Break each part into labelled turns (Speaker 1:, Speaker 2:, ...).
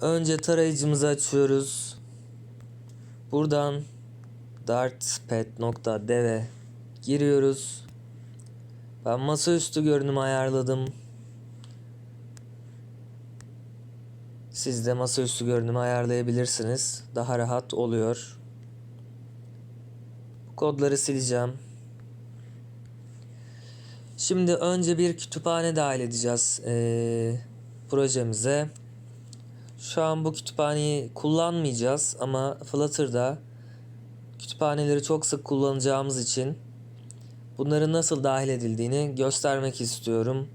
Speaker 1: Önce tarayıcımızı açıyoruz. Buradan dartpad.dev'e giriyoruz. Ben masaüstü görünümü ayarladım. Siz de masaüstü görünümü ayarlayabilirsiniz. Daha rahat oluyor. Kodları sileceğim. Şimdi önce bir kütüphane dahil edeceğiz eee, projemize. Şu an bu kütüphaneyi kullanmayacağız ama Flutter'da kütüphaneleri çok sık kullanacağımız için bunların nasıl dahil edildiğini göstermek istiyorum.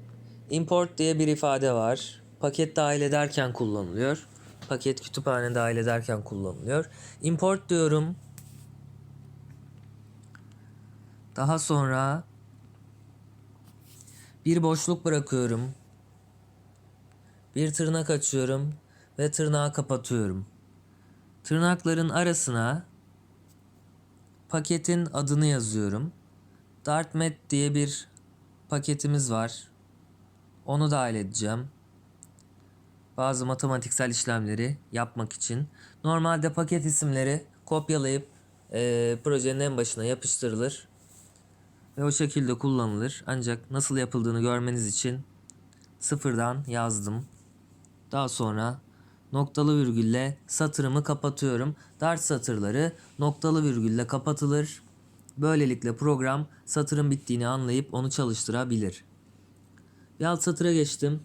Speaker 1: Import diye bir ifade var. Paket dahil ederken kullanılıyor. Paket kütüphane dahil ederken kullanılıyor. Import diyorum. Daha sonra bir boşluk bırakıyorum. Bir tırnak açıyorum ve tırnağı kapatıyorum. Tırnakların arasına paketin adını yazıyorum. Dartmet diye bir paketimiz var. Onu dahil edeceğim. Bazı matematiksel işlemleri yapmak için. Normalde paket isimleri kopyalayıp eee, projenin en başına yapıştırılır ve o şekilde kullanılır. Ancak nasıl yapıldığını görmeniz için sıfırdan yazdım. Daha sonra noktalı virgülle satırımı kapatıyorum. Dart satırları noktalı virgülle kapatılır. Böylelikle program satırın bittiğini anlayıp onu çalıştırabilir. Bir alt satıra geçtim.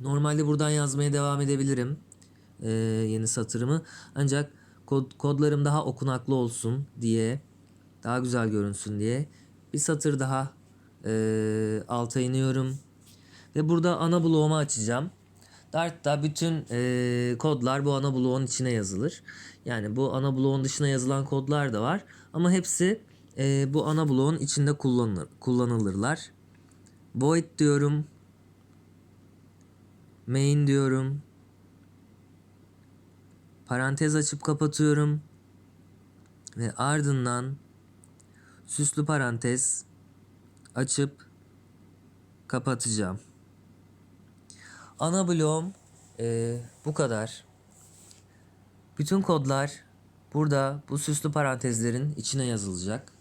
Speaker 1: Normalde buradan yazmaya devam edebilirim. Ee, yeni satırımı. Ancak kod, kodlarım daha okunaklı olsun diye, daha güzel görünsün diye bir satır daha ee, alta iniyorum. Ve burada ana bloğumu açacağım. Dart'ta bütün ee, kodlar bu ana bloğun içine yazılır. Yani bu ana bloğun dışına yazılan kodlar da var. Ama hepsi ee, bu ana bloğun içinde kullanılır, kullanılırlar. Void diyorum. Main diyorum. Parantez açıp kapatıyorum. Ve ardından süslü parantez açıp kapatacağım. Ana bloğum eee, bu kadar. Bütün kodlar burada bu süslü parantezlerin içine yazılacak.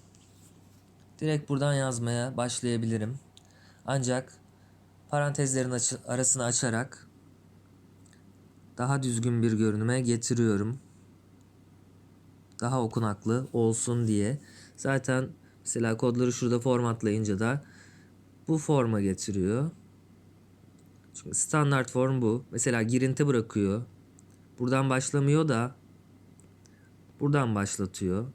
Speaker 1: Direkt buradan yazmaya başlayabilirim. Ancak parantezlerin açı- arasını açarak daha düzgün bir görünüme getiriyorum. Daha okunaklı olsun diye. Zaten mesela kodları şurada formatlayınca da bu forma getiriyor. Çünkü standart form bu. Mesela girinti bırakıyor. Buradan başlamıyor da buradan başlatıyor.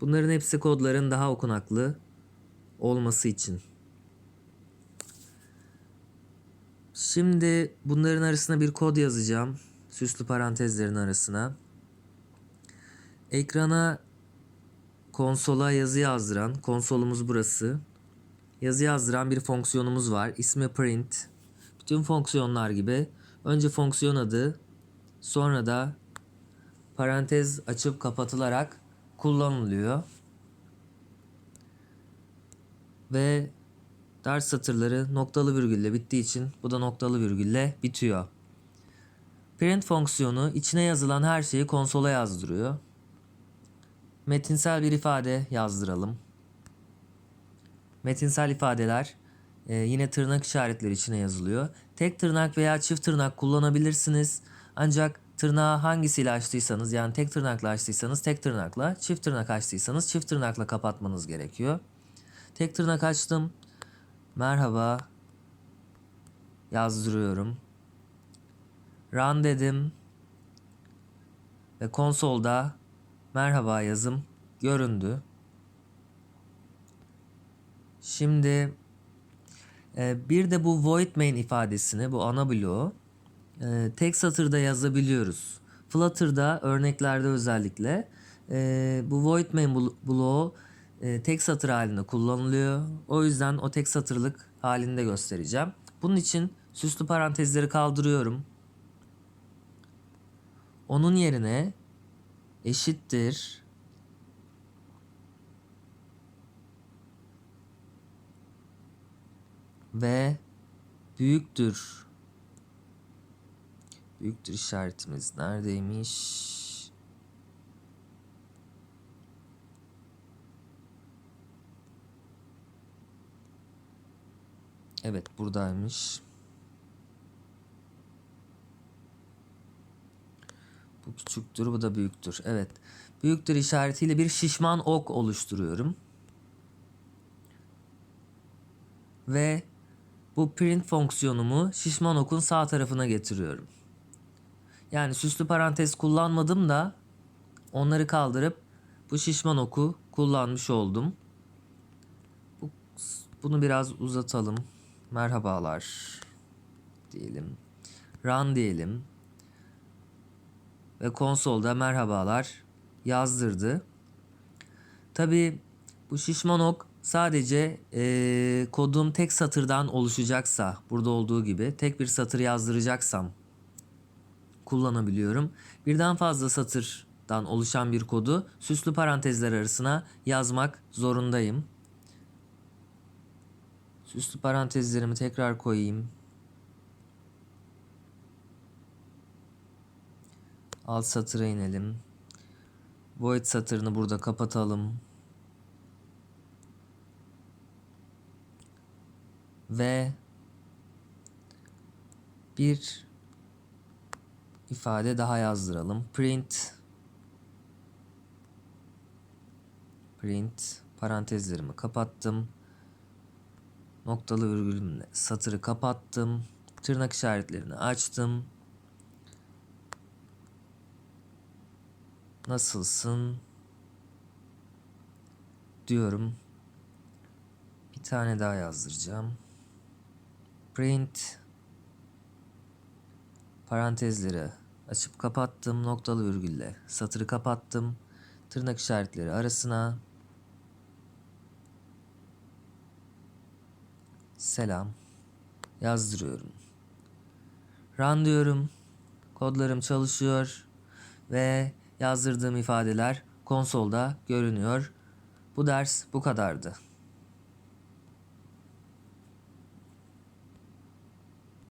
Speaker 1: Bunların hepsi kodların daha okunaklı olması için. Şimdi bunların arasına bir kod yazacağım. Süslü parantezlerin arasına. Ekrana konsola yazı yazdıran, konsolumuz burası. Yazı yazdıran bir fonksiyonumuz var. İsmi print. Bütün fonksiyonlar gibi önce fonksiyon adı, sonra da parantez açıp kapatılarak kullanılıyor. Ve ders satırları noktalı virgülle bittiği için bu da noktalı virgülle bitiyor. Print fonksiyonu içine yazılan her şeyi konsola yazdırıyor. Metinsel bir ifade yazdıralım. Metinsel ifadeler e, yine tırnak işaretleri içine yazılıyor. Tek tırnak veya çift tırnak kullanabilirsiniz. Ancak tırnağı hangisiyle açtıysanız yani tek tırnakla açtıysanız tek tırnakla, çift tırnak açtıysanız çift tırnakla kapatmanız gerekiyor. Tek tırnak açtım. Merhaba yazdırıyorum. Run dedim. Ve konsolda merhaba yazım göründü. Şimdi e, bir de bu void main ifadesini bu ana bloğu e, tek satırda yazabiliyoruz. Flutter'da örneklerde özellikle e, bu void main blo- bloğu e, tek satır halinde kullanılıyor. O yüzden o tek satırlık halinde göstereceğim. Bunun için süslü parantezleri kaldırıyorum. Onun yerine eşittir ve büyüktür Büyüktür işaretimiz neredeymiş? Evet buradaymış. Bu küçüktür, bu da büyüktür. Evet. Büyüktür işaretiyle bir şişman ok oluşturuyorum. Ve bu print fonksiyonumu şişman okun sağ tarafına getiriyorum. Yani süslü parantez kullanmadım da onları kaldırıp bu şişman oku kullanmış oldum. Bu, bunu biraz uzatalım. Merhabalar diyelim. Run diyelim. Ve konsolda merhabalar yazdırdı. Tabi bu şişman ok sadece eee, kodum tek satırdan oluşacaksa burada olduğu gibi tek bir satır yazdıracaksam kullanabiliyorum. Birden fazla satırdan oluşan bir kodu süslü parantezler arasına yazmak zorundayım. Süslü parantezlerimi tekrar koyayım. Alt satıra inelim. Void satırını burada kapatalım. Ve bir ifade daha yazdıralım. Print print parantezlerimi kapattım. Noktalı virgülümle satırı kapattım. Tırnak işaretlerini açtım. Nasılsın? Diyorum. Bir tane daha yazdıracağım. Print parantezleri açıp kapattım noktalı virgülle satırı kapattım tırnak işaretleri arasına selam yazdırıyorum. Run diyorum. Kodlarım çalışıyor ve yazdırdığım ifadeler konsolda görünüyor. Bu ders bu kadardı.